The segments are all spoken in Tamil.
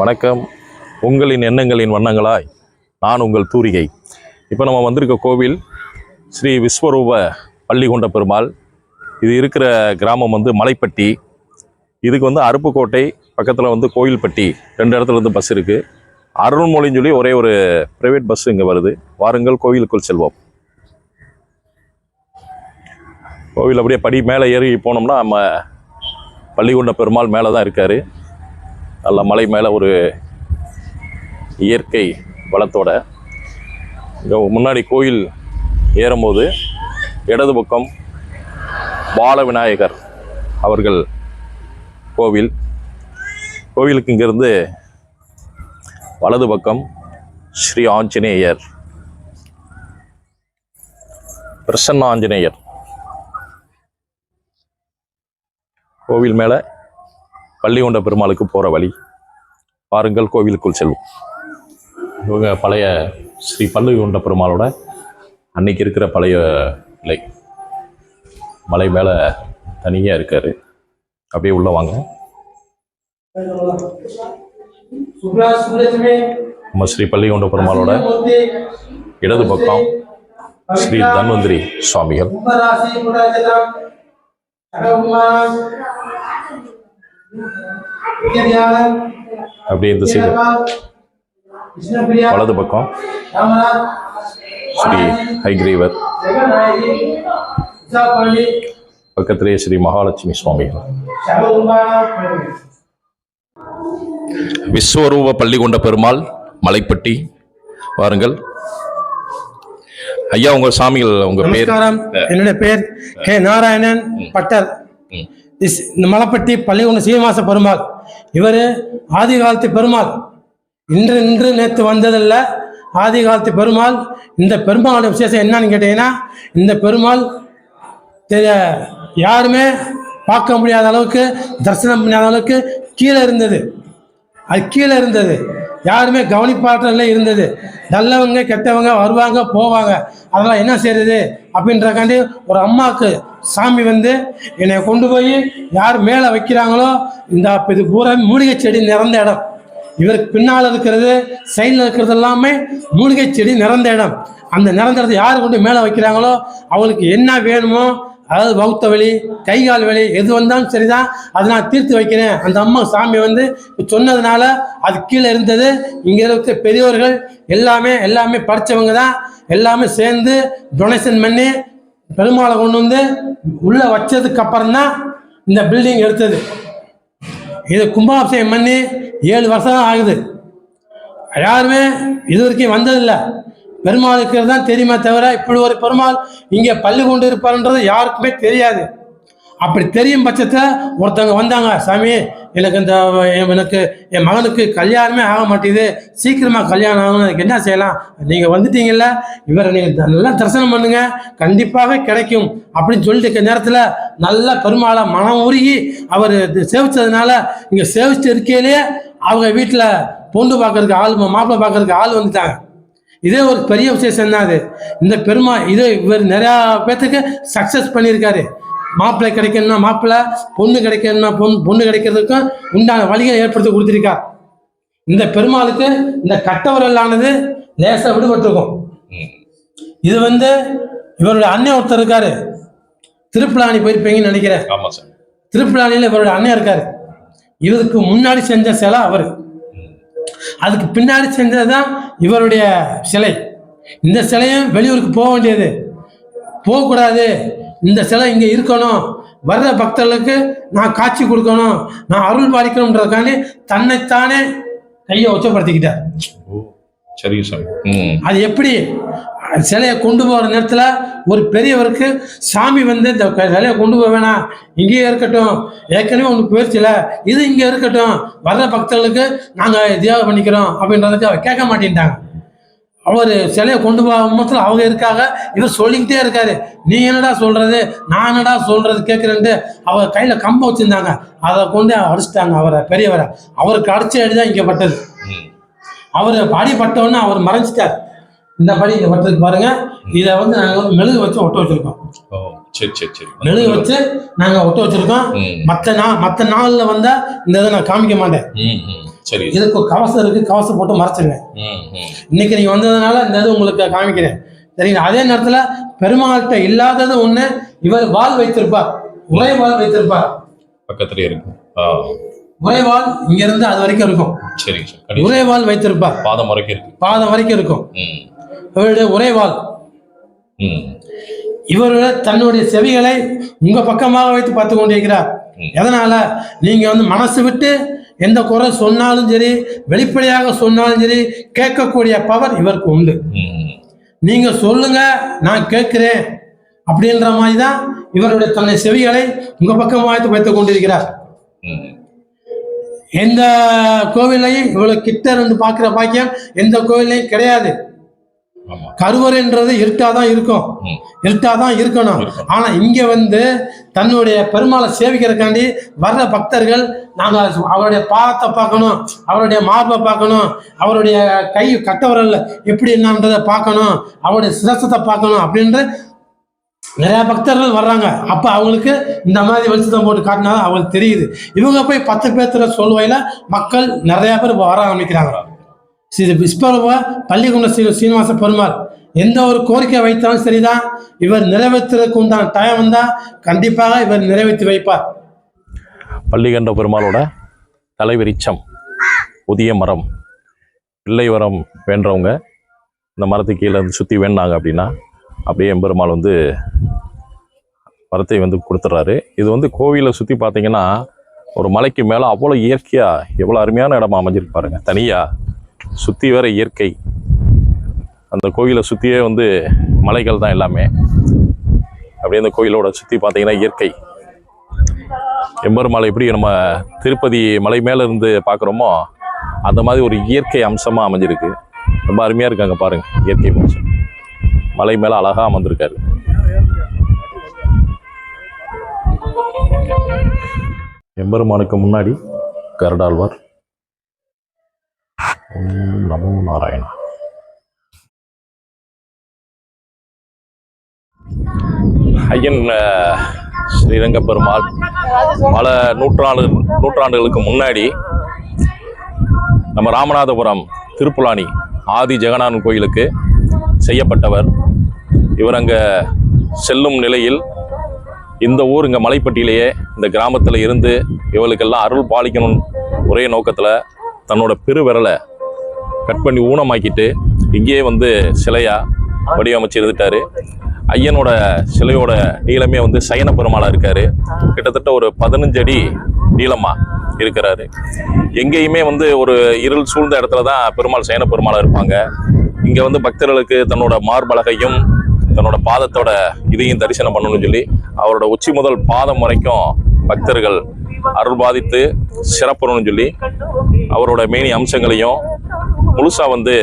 வணக்கம். உங்களின் எண்ணங்களின் வண்ணங்களாய் நான் உங்கள் தூரிகை. இப்போ நம்ம வந்திருக்க கோவில் ஸ்ரீ விஸ்வரூப பள்ளிகொண்ட பெருமாள். இது இருக்கிற கிராமம் வந்து மலைப்பட்டி. இதுக்கு வந்து அருப்புக்கோட்டை பக்கத்தில் வந்து கோயில்பட்டி. ரெண்டு இடத்துல இருந்து பஸ் இருக்குது அருள்மொழின்னு சொல்லி ஒரே ஒரு ப்ரைவேட் பஸ் இங்கே வருது. வாருங்கள் கோவிலுக்குள் செல்வோம். கோவில் அப்படியே படி மேலே ஏறி போனோம்னா நம்ம பள்ளிகொண்ட பெருமாள் மேலே தான் இருக்கார். நல்ல மலை மேலே ஒரு இயற்கை வளத்தோட. இங்கே முன்னாடி கோயில் ஏறும்போது இடது பக்கம் பால விநாயகர் அவர்கள் கோவில். கோவிலுக்கு இங்கிருந்து வலது பக்கம் ஸ்ரீ ஆஞ்சநேயர். பிரசன்ன ஆஞ்சநேயர் கோவில் மேலே பள்ளிகொண்ட பெருமாளுக்கு போகிற வழி. பாருங்கள் கோவிலுக்குள் செல்வோம். இவங்க பழைய ஸ்ரீ பள்ளிகொண்ட பெருமாளோட அன்னைக்கு இருக்கிற பழைய நிலை. மலை மேலே தனியாக இருக்கார். அப்படியே உள்ளே வாங்க. நம்ம ஸ்ரீ பள்ளிகொண்ட பெருமாளோட இடது பக்கம் ஸ்ரீ தன்வந்திரி சுவாமிகள். அப்படியே இந்த சைடு. வலது பக்கம். ஸ்ரீ ஹைகிரீவர். பக்கத்திலே ஸ்ரீ மகாலட்சுமி சுவாமிகள். விஸ்வரூப பள்ளிகொண்ட பெருமாள் மலைப்பட்டி. வாருங்கள். ஐயா உங்க சாமிகள் உங்க பேர்? என்னுடைய பேர் கே. நாராயணன் பட்டர். இந்த மலைப்பட்டி பள்ளிகுண்ட சீனிவாச பெருமாள். இவர் ஆதி காலத்து பெருமாள். இன்று இன்று நேற்று வந்ததில்ல. ஆதி காலத்து பெருமாள். இந்த பெருமாளுடைய விசேஷம் என்னன்னு கேட்டீங்கன்னா இந்த பெருமாள் தெரிய யாருமே பார்க்க முடியாத அளவுக்கு தரிசனம் பண்ணாத அளவுக்கு கீழே இருந்தது. அது கீழே இருந்தது. யாருமே கவனிப்பாற்றல இருந்தது. நல்லவங்க கெட்டவங்க வருவாங்க போவாங்க. அதெல்லாம் என்ன செய்யறது அப்படின்றக்காண்டி ஒரு அம்மாவுக்கு சாமி வந்து என்னை கொண்டு போய் யார் மேலே வைக்கிறாங்களோ இந்த இது பூரா மூலிகை செடி நிறந்த இடம். இவருக்கு பின்னால் இருக்கிறது சைடில் இருக்கிறது எல்லாமே மூலிகை செடி நிறந்த இடம். அந்த நிறந்த இடத்தை யார் கொண்டு மேலே வைக்கிறாங்களோ அவங்களுக்கு என்ன வேணுமோ அதாவது பௌத்த வலி கை கால் வலி எது வந்தாலும் சரிதான். அதை நான் தீர்த்து வைக்கிறேன். அந்த அம்மா சாமி வந்து சொன்னதுனால அது கீழே இருந்தது. இங்கே இருக்க பெரியவர்கள் எல்லாமே எல்லாமே படித்தவங்க தான். எல்லாமே சேர்ந்து டொனேஷன் பண்ணி பெருமாளை கொண்டு வந்து உள்ளே வச்சதுக்கு அப்புறம் தான் இந்த பில்டிங் எடுத்தது. இது கும்பாபிஷேகம் பண்ணி ஏழு வருஷம் தான் ஆகுது. யாருமே இது வரைக்கும் வந்ததில்லை. பெருமாள் இருக்கிறது தான் தெரியுமே தவிர இப்படி ஒரு பெருமாள் இங்கே பள்ளி கொண்டு இருப்பார்ன்றது யாருக்குமே தெரியாது. அப்படி தெரியும் பட்சத்தில் ஒருத்தவங்க வந்தாங்க சாமி எனக்கு இந்த என் எனக்கு என் மகனுக்கு கல்யாணமே ஆக மாட்டேங்குது சீக்கிரமாக கல்யாணம் ஆகணும் எனக்கு என்ன செய்யலாம்? நீங்கள் வந்துட்டீங்கல்ல இவரை நீங்கள் நல்லா தரிசனம் பண்ணுங்க கண்டிப்பாக கிடைக்கும். அப்படின்னு சொல்லிட்டு இருக்க நேரத்தில் நல்ல பெருமாளை மனம் உருகி அவர் சேவிச்சதுனால இங்கே சேவிச்சு இருக்கையிலேயே அவங்க வீட்டில் பொண்ணு பார்க்கறதுக்கு ஆள் மாப்பிள்ளை பார்க்கறதுக்கு ஆள் வந்துட்டாங்க. இதே ஒரு பெரிய விசேஷம் தான் அது. இந்த பெருமா இது இவர் நிறையா பேர்த்துக்கு சக்ஸஸ் பண்ணியிருக்காரு. மாப்பிள்ளை கிடைக்கணும்னா மாப்பிள்ளை பொண்ணு கிடைக்கணும்னா பொண்ணு பொண்ணு கிடைக்கிறதுக்கும் உண்டான வழிகளை ஏற்படுத்தி கொடுத்துருக்கார் இந்த பெருமாளுக்கு இந்த கட்டவரலானது லேசாக விடுபட்டிருக்கும். இது வந்து இவருடைய அண்ணன் ஒருத்தர் இருக்காரு. திருப்பிளானி போயிருப்பீங்கன்னு நினைக்கிறேன். ஆமாம் சார். திருப்பிளானியில் இவருடைய அண்ணன் இருக்காரு. இவருக்கு முன்னாடி செஞ்ச சிலை அவர். அதுக்கு பின்னாடி செஞ்சது தான் இவருடைய சிலை. இந்த சிலையும் வெளியூருக்கு போக வேண்டியது. போகக்கூடாது. இந்த சிலை இங்கே இருக்கணும். வர்ற பக்தர்களுக்கு நான் காட்சி கொடுக்கணும். நான் அருள் பாலிக்கணுன்றதுக்காண்டி தன்னைத்தானே கையை உச்சப்படுத்திக்கிட்டார். சாமி. ம். அது எப்படி? சிலையை கொண்டு போகிற நேரத்தில் ஒரு பெரியவருக்கு சாமி வந்து இந்த சிலையை கொண்டு போக வேணாம். இங்கேயே இருக்கட்டும். ஏற்கனவே ஒன்று போயிடுச்சுல இது இங்கே இருக்கட்டும். வர்ற பக்தர்களுக்கு நாங்கள் தியாகம் பண்ணிக்கிறோம் அப்படின்றதுக்கு அவர் கேட்க மாட்டேன்ட்டாங்க. அவர் சிலையை கொண்டு போகும்போது அவங்க இருக்காங்க. இவர் சொல்லிக்கிட்டே இருக்காரு. நீ என்னடா சொல்றது? நான் என்னடா சொல்றது கேட்குறேன்ட்டு அவர் கையில் கம்பை வச்சிருந்தாங்க. அதை கொண்டு அடிச்சிட்டாங்க அவரை பெரியவரை. அவருக்கு அடிச்ச அடி தான் இங்கே பட்டது. அவர் அடிபட்டவுடனே அவர் மறைஞ்சிட்டார். இந்த படி இந்த வட்டத்துக்கு பாருங்க. இதை வந்து நாங்கள் வந்து மெழுகு வச்சு ஒட்ட வச்சிருக்கோம். ஓ சரி சரி சரி. மெழுகு வச்சு நாங்கள் ஒட்ட வச்சிருக்கோம். மற்ற நா மற்ற நாளில் வந்தா இந்த இதை நான் காமிக்க மாட்டேன். சரி. இதுக்கு கவசம் இருக்கு கவசம் போட்டு மறைச்சிருங்க. இன்னைக்கு நீங்க வந்ததுனால இந்த இது உங்களுக்கு காமிக்கிறேன். சரிங்களா? அதே நேரத்துல பெருமாள்கிட்ட இல்லாதது ஒண்ணு இவர் வாள் வைத்திருப்பார். உரை வாள் வைத்திருப்பார். பக்கத்துலயே இருக்கு. ஆ. உரை வாள் இங்க இருந்து அது வரைக்கும் இருக்கும். சரி. வாள் வைத்திருப்பார். பாதம் வரைக்கும் இருக்கு. பாதம் வரைக்கும் இருக்கும். இவருடைய உரை வாள். ம். இவருடைய தன்னுடைய செவிகளை உங்க பக்கமாக வைத்து பார்த்து கொண்டிருக்கிறார். எதனால? நீங்க வந்து மனசு விட்டு எந்த குறை சொன்னாலும் சரி வெளிப்படையாக சொன்னாலும் சரி கேட்கக்கூடிய பவர் இவருக்கு உண்டு. நீங்க சொல்லுங்க நான் கேட்கிறேன் அப்படின்ற மாதிரி தான் இவருடைய தன்னை செவிகளை உங்க பக்கம் வாய்த்து வைத்துக் கொண்டிருக்கிறார். எந்த கோவிலையும் இவ்வளவு கிட்ட இருந்து பார்க்கிற பாக்கியம் எந்த கோவிலையும் கிடையாது. கருவறைன்றது இருட்டா தான் இருக்கும். இருட்டா தான் இருக்கணும். ஆனா இங்க வந்து தன்னுடைய பெருமாளை சேவிக்கிறதுக்காண்டி வர்ற பக்தர்கள் நாங்க அவருடைய பாதத்தை பார்க்கணும் அவருடைய மார்பை பார்க்கணும் அவருடைய கை கட்டவரல்ல எப்படி என்னன்றதை பார்க்கணும் அவருடைய சிரசத்தை பார்க்கணும் அப்படின்ற நிறைய பக்தர்கள் வர்றாங்க. அப்ப அவங்களுக்கு இந்த மாதிரி வெளிச்சத்தம் போட்டு காட்டினா அவங்களுக்கு தெரியுது. இவங்க போய் பத்து பேர்த்துல சொல்லுவையில மக்கள் நிறைய பேர் வர ஆரம்பிக்கிறாங்க. ஸ்ரீ விஸ்வரூப பள்ளிக்குண்ட ஸ்ரீ சீனிவாச பெருமாள். எந்த ஒரு கோரிக்கை வைத்தாலும் சரிதான். இவர் நிறைவேற்றுறதுக்கு உண்டான டைம் வந்தா கண்டிப்பாக இவர் நிறைவேற்றி வைப்பார். பள்ளிகண்ட பெருமாளோட தலைவிரிச்சம் புதிய மரம் பிள்ளை வரம் வேண்டவங்க இந்த மரத்துக்கு கீழே இருந்து சுற்றி வேண்டாங்க அப்படின்னா அப்படியே எம்பெருமாள் வந்து மரத்தை வந்து கொடுத்துட்றாரு. இது வந்து கோவிலை சுற்றி பார்த்தீங்கன்னா ஒரு மலைக்கு மேலே அவ்வளோ இயற்கையாக எவ்வளோ அருமையான இடமா அமைஞ்சிருப்பாருங்க தனியாக சுற்றி வேற இயற்கை. அந்த கோயிலை சுற்றியே வந்து மலைகள் தான் எல்லாமே. அப்படியே அந்த கோயிலோட சுற்றி பார்த்தீங்கன்னா இயற்கை. எம்பெருமாளை எப்படி நம்ம திருப்பதி மலை மேலே இருந்து பார்க்குறோமோ அந்த மாதிரி ஒரு இயற்கை அம்சமாக அமைஞ்சிருக்கு. ரொம்ப அருமையாக இருக்காங்க பாருங்கள் இயற்கை அம்சம். மலை மேலே அழகாக அமர்ந்திருக்காரு. எம்பெருமானுக்கு முன்னாடி கருடாழ்வார். ஓம் நமோ நாராயணா. ஐயன் ஸ்ரீரங்க பெருமாள் பல நூற்றாண்டு நூற்றாண்டுகளுக்கு முன்னாடி நம்ம ராமநாதபுரம் திருப்புலானி ஆதி ஜெகநாதன் கோயிலுக்கு செய்யப்பட்டவர். இவர் அங்கே செல்லும் நிலையில் இந்த ஊர் இங்கே மலைப்பட்டியிலேயே இந்த கிராமத்தில் இருந்து இவளுக்கெல்லாம் அருள் பாலிக்கணும் ஒரே நோக்கத்தில் தன்னோட பெருவிரலை கட் பண்ணி ஊனமாக்கிட்டு இங்கேயே வந்து சிலையாக வடிவமைச்சு இருந்துட்டார் ஐயனோட சிலையோட நீளமே வந்து சயன பெருமாளாக இருக்காரு. கிட்டத்தட்ட ஒரு பதினஞ்சு அடி நீளமாக இருக்கிறாரு. எங்கேயுமே வந்து ஒரு இருள் சூழ்ந்த இடத்துல தான் பெருமாள் சயன பெருமாளாக இருப்பாங்க. இங்கே வந்து பக்தர்களுக்கு தன்னோட மார்பலகையும் தன்னோட பாதத்தோட இதையும் தரிசனம் பண்ணணும்னு சொல்லி அவரோட உச்சி முதல் பாதம் வரைக்கும் பக்தர்கள் அருள் பாதித்து சிறப்பணும்னு சொல்லி அவரோட மேனி அம்சங்களையும் முழுசா வந்து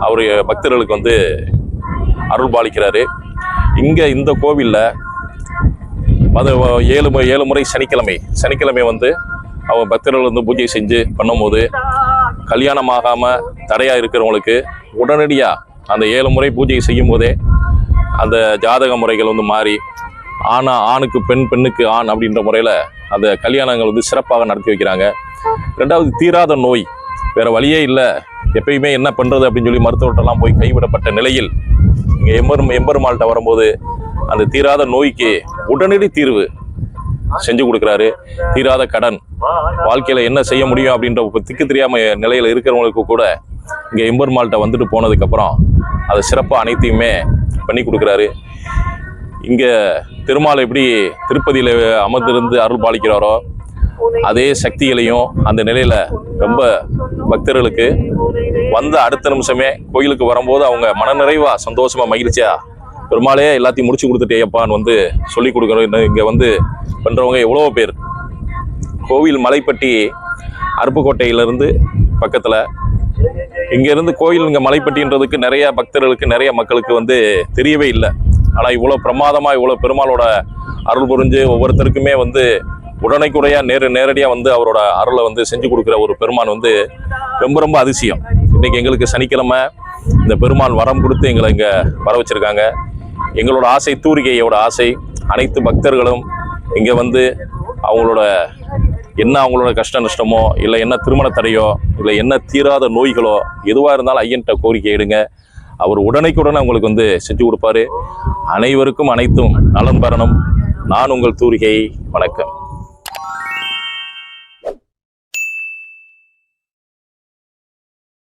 அவருடைய பக்தர்களுக்கு வந்து அருள் பாலிக்கிறாரு. இங்கே இந்த கோவிலில் அது ஏழு மு- ஏழு முறை சனிக்கிழமை சனிக்கிழமை வந்து அவங்க பக்தர்கள் வந்து பூஜை செஞ்சு பண்ணும்போது கல்யாணம் ஆகாமல் தடையாக இருக்கிறவங்களுக்கு உடனடியாக அந்த ஏழு முறை பூஜை செய்யும் போதே அந்த ஜாதக முறைகள் வந்து மாறி ஆணா ஆணுக்கு பெண் பெண்ணுக்கு ஆண் அப்படின்ற முறையில் அந்த கல்யாணங்கள் வந்து சிறப்பாக நடத்தி வைக்கிறாங்க. ரெண்டாவது தீராத நோய் வேறு வழியே இல்லை. எப்பயுமே என்ன பண்றது அப்படின்னு சொல்லி மருத்துவர்கிட்டலாம் போய் கைவிடப்பட்ட நிலையில் இங்கே எம்பெரும் எம்பெருமாள்கிட்ட வரும்போது அந்த தீராத நோய்க்கு உடனடி தீர்வு செஞ்சு கொடுக்குறாரு. தீராத கடன். வாழ்க்கையில என்ன செய்ய முடியும் அப்படின்ற திக்கு தெரியாம நிலையில இருக்கிறவங்களுக்கு கூட இங்க எம்பெருமாள்கிட்ட வந்துட்டு போனதுக்கு அப்புறம் அதை சிறப்பாக அனைத்தையுமே பண்ணி கொடுக்குறாரு. இங்க திருமால் எப்படி திருப்பதியில அமர்ந்திருந்து அருள் பாலிக்கிறாரோ அதே சக்திகளையும் அந்த நிலையில ரொம்ப பக்தர்களுக்கு வந்த அடுத்த நிமிஷமே கோயிலுக்கு வரும்போது அவங்க மனநிறைவா சந்தோஷமா மகிழ்ச்சியா பெருமாளே எல்லாத்தையும் முடிச்சு கொடுத்துட்டேயப்பான்னு வந்து சொல்லி கொடுக்கணும். இங்க வந்து பண்றவங்க எவ்வளோ பேர். கோவில் மலைப்பட்டி அருப்புக்கோட்டையிலிருந்து பக்கத்துல. இங்கேருந்து கோயில் இங்க மலைப்பட்டின்றதுக்கு நிறைய பக்தர்களுக்கு நிறைய மக்களுக்கு வந்து தெரியவே இல்லை. ஆனா இவ்வளவு பிரமாதமா இவ்வளவு பெருமாளோட அருள் புரிஞ்சு ஒவ்வொருத்தருக்குமே வந்து உடனைக்குறையா நேரு நேரடியாக வந்து அவரோட அருளை வந்து செஞ்சு கொடுக்குற ஒரு பெருமான் வந்து ரொம்ப ரொம்ப அதிசயம். இன்னைக்கு எங்களுக்கு சனிக்கிழமை இந்த பெருமான் வரம் கொடுத்து எங்களை இங்கே வர வச்சுருக்காங்க. எங்களோட ஆசை தூரிகையோட ஆசை அனைத்து பக்தர்களும் இங்கே வந்து அவங்களோட என்ன அவங்களோட கஷ்ட நஷ்டமோ இல்லை என்ன திருமண தடையோ இல்லை என்ன தீராத நோய்களோ எதுவாக இருந்தாலும் ஐயன்கிட்ட கோரிக்கை எடுங்க. அவர் உடனைக்குடனே உங்களுக்கு வந்து செஞ்சு கொடுப்பாரு. அனைவருக்கும் அனைத்தும் நலன் பெறணும் நான் உங்கள் தூரிகை வணக்கம்.